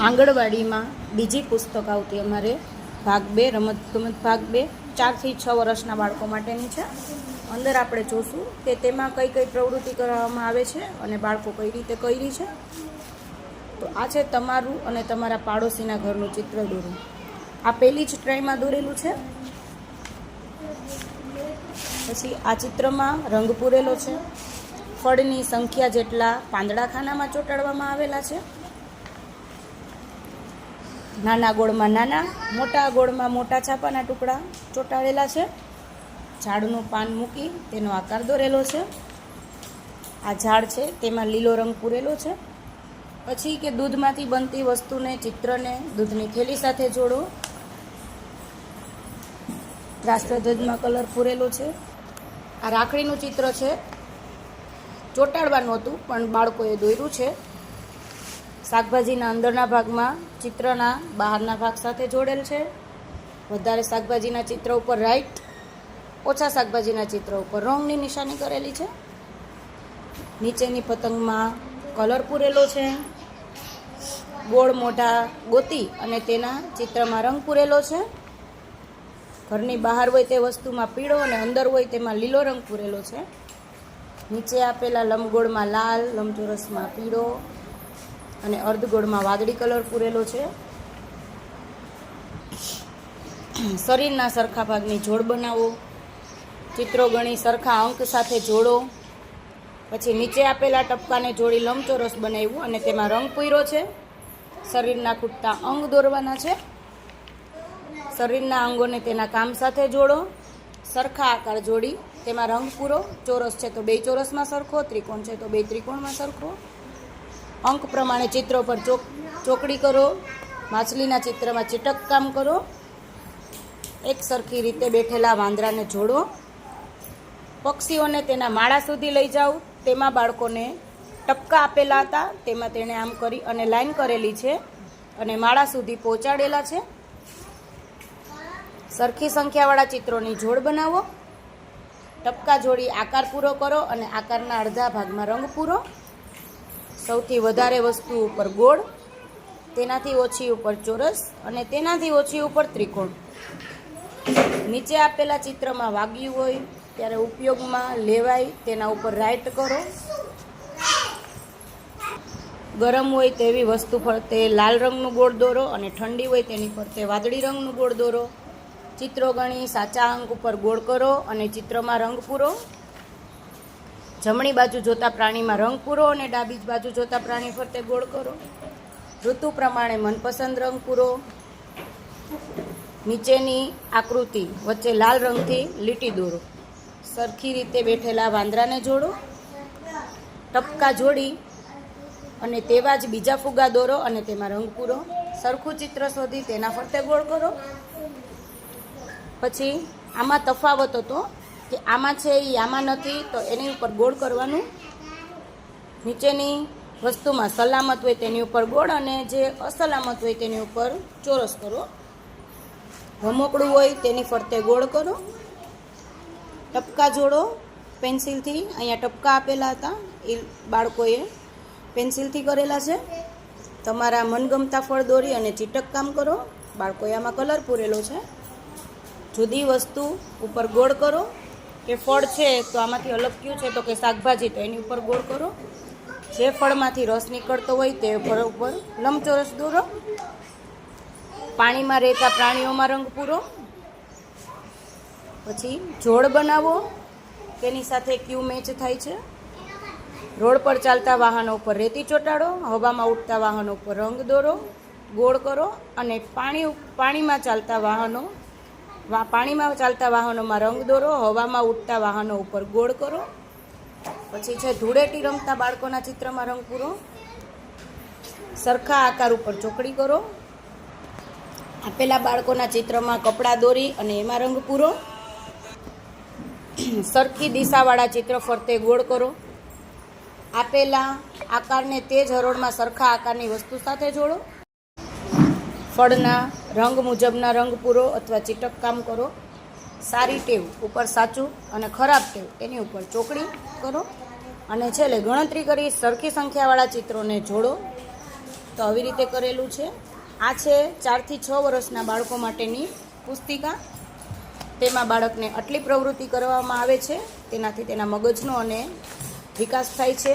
આંગણવાડીમાં બીજી પુસ્તક આવતી અમારે ભાગ બે, રમત ગમત ભાગ બે, ચારથી છ વર્ષના બાળકો માટેની છે. અંદર આપણે જોશું કે તેમાં કઈ કઈ પ્રવૃત્તિ કરવામાં આવે છે અને બાળકો કઈ રીતે કરી છે. તો આ છે તમારું અને તમારા પાડોશીના ઘરનું ચિત્ર દોરું. આ પહેલી જ ટ્રાયમાં દોરેલું છે. પછી આ ચિત્રમાં રંગ પૂરેલો છે. ફળની સંખ્યા જેટલા પાંદડા ખાનામાં ચોંટાડવામાં આવેલા છે. નાના ગોળમાં નાના, મોટા ગોળમાં મોટા છાપાના ટુકડા ચોંટાડેલા છે. ઝાડનું પાન મૂકી તેનો આકાર દોરેલો છે. આ ઝાડ છે, તેમાં લીલો રંગ પૂરેલો છે. પછી કે દૂધમાંથી બનતી વસ્તુને, ચિત્રને, દૂધની થેલી સાથે જોડો. રાષ્ટ્રધ્વજમાં કલર પૂરેલો છે. આ રાખડીનું ચિત્ર છે. ચોંટાડવાનું હતું, પણ બાળકોએ દોર્યું છે. શાકભાજીના અંદરના ભાગમાં ચિત્રના બહારના ભાગ સાથે જોડેલ છે. વધારે શાકભાજીના ચિત્ર ઉપર રાઈટ ઓછા શાકભાજીના ચિત્ર ઉપર રંગની નિશાની કરેલી છે. નીચેની પતંગમાં કલર પૂરેલો છે. ગોળ મોઢા ગોતી અને તેના ચિત્રમાં રંગ પૂરેલો છે. ઘરની બહાર હોય તે વસ્તુમાં પીળો અને અંદર હોય તેમાં લીલો રંગ પૂરેલો છે. નીચે આપેલા લંબગોળમાં લાલ, લંબચોરસમાં પીળો અને અર્ધગોળમાં વાદળી કલર પૂરેલો છે. શરીરના સરખા ભાગની જોડ બનાવો. ચિત્રો ગણી સરખા અંક સાથે જોડો. પછી નીચે આપેલા ટપકાને જોડી લંબચોરસ બનાવ્યું અને તેમાં રંગ પૂર્યો છે. શરીરના ખૂટતા અંગ દોરવાના છે. શરીરના અંગોને તેના કામ સાથે જોડો. સરખા આકાર જોડી, તેમાં રંગ પૂરો. ચોરસ છે તો બે ચોરસમાં સરખો, ત્રિકોણ છે તો બે ત્રિકોણમાં સરખો. અંક પ્રમાણે ચિત્રો પર ચોક, ચોકડી કરો, માછલીના ચિત્રમાં ચીટક કામ કરો. એક સરખી રીતે બેઠેલા વાંદરાને જોડો. પક્ષીઓને તેના માળા સુધી લઈ જાઓ. તેમાં બાળકોને ટપકા આપેલા હતા. તેમાં તેણે આમ કરી અને લાઈન કરેલી છે અને માળા સુધી પહોંચાડેલા છે. સરખી સંખ્યાવાળા ચિત્રોની જોડ બનાવો. ટપકા જોડી આકાર પૂરો કરો અને આકારના અડધા ભાગમાં રંગ પૂરો. સૌથી વધારે વસ્તુ ઉપર ગોળ, તેનાથી ઓછી ઉપર ચોરસ અને તેનાથી ઓછી ઉપર ત્રિકોણ. નીચે આપેલા ચિત્રમાં વાગ્યું હોય ત્યારે ઉપયોગમાં લેવાય તેના ઉપર રાઈટ કરો. ગરમ હોય તેવી વસ્તુ ફરતે લાલ રંગનું ગોળ દોરો અને ઠંડી હોય તેની ફરતે વાદળી રંગનું ગોળ દોરો. ચિત્રો ગણી સાચા અંક ઉપર ગોળ કરો અને ચિત્રમાં રંગ પૂરો. જમણી બાજુ જોતા પ્રાણીમાં રંગ પૂરો અને ડાબી બાજુ જોતા પ્રાણી ફરતે ગોળ કરો. ઋતુ પ્રમાણે મનપસંદ રંગ પૂરો. નીચેની આકૃતિ વચ્ચે લાલ રંગથી લીટી દોરો. સરખી રીતે બેઠેલા વાંદરાને જોડો. ટપકા જોડી અને તેવા જ બીજા ફુગા દોરો અને તેમાં રંગ પૂરો. સરખું ચિત્ર શોધી તેના ફરતે ગોળ કરો. પછી આમાં તફાવત હતો કે આમાં છે એ આમાં નથી, તો એની ઉપર ગોળ કરવાનું. નીચેની વસ્તુમાં સલામત હોય તેની ઉપર ગોળ અને જે અસલામત હોય તેની ઉપર ચોરસ કરો. રમકડું હોય તેની ફરતે ગોળ કરો. ટપકા જોડો, પેન્સિલથી અહીંયા ટપકા આપેલા હતા. એ બાળકોએ પેન્સિલથી કરેલા છે. તમારા મનગમતા ફળ દોરી અને ચીટક કામ કરો. બાળકોએ આમાં કલર પૂરેલો છે. જુદી વસ્તુ ઉપર ગોળ કરો. કે ફળ છે તો આમાંથી અલગ કયું છે તો કે શાકભાજી તો એની ઉપર ગોળ કરો. જે ફળમાંથી રસ નીકળતો હોય તે ફળ ઉપર લંબચોરસ દોરો. પાણીમાં રહેતા પ્રાણીઓમાં રંગ પૂરો. પછી જોડ બનાવો. તેની સાથે ક્યુ મેચ થાય છે. રોડ પર ચાલતા વાહનો ઉપર રેતી ચોંટાડો. હવામાં ઉડતા વાહનો ઉપર રંગ દોરો. ગોળ કરો અને પાણી પાણીમાં ચાલતા વાહનો પાણીમાં ચાલતા વાહનોમાં રંગ દોરો, હવામાં ઉડતા વાહનો ઉપર ગોળ કરો. પછી છે ધૂળેટી રમતા બાળકોના ચિત્રમાં રંગ પૂરો. સરખા આકાર ઉપર ચોકડી કરો. આપેલા બાળકોના ચિત્રમાં કપડાં દોરી અને એમાં રંગ પૂરો. સરખી દિશાવાળા ચિત્ર ફરતે ગોળ કરો. આપેલા આકારને તે જ હરોળમાં સરખા આકારની વસ્તુ સાથે જોડો. ફળના રંગ મુજબના રંગ પૂરો અથવા ચીટક કામ કરો. સારી ટેવ ઉપર સાચું અને ખરાબ ટેવ એની ઉપર ચોકડી કરો. અને છેલ્લે ગણતરી કરી સરખી સંખ્યાવાળા ચિત્રોને જોડો. તો આવી રીતે કરેલું છે. આ છે ચારથી છ વર્ષના બાળકો માટેની પુસ્તિકા. તેમાં બાળકને આટલી પ્રવૃત્તિ કરવામાં આવે છે. તેનાથી તેના મગજનો અને વિકાસ થાય છે.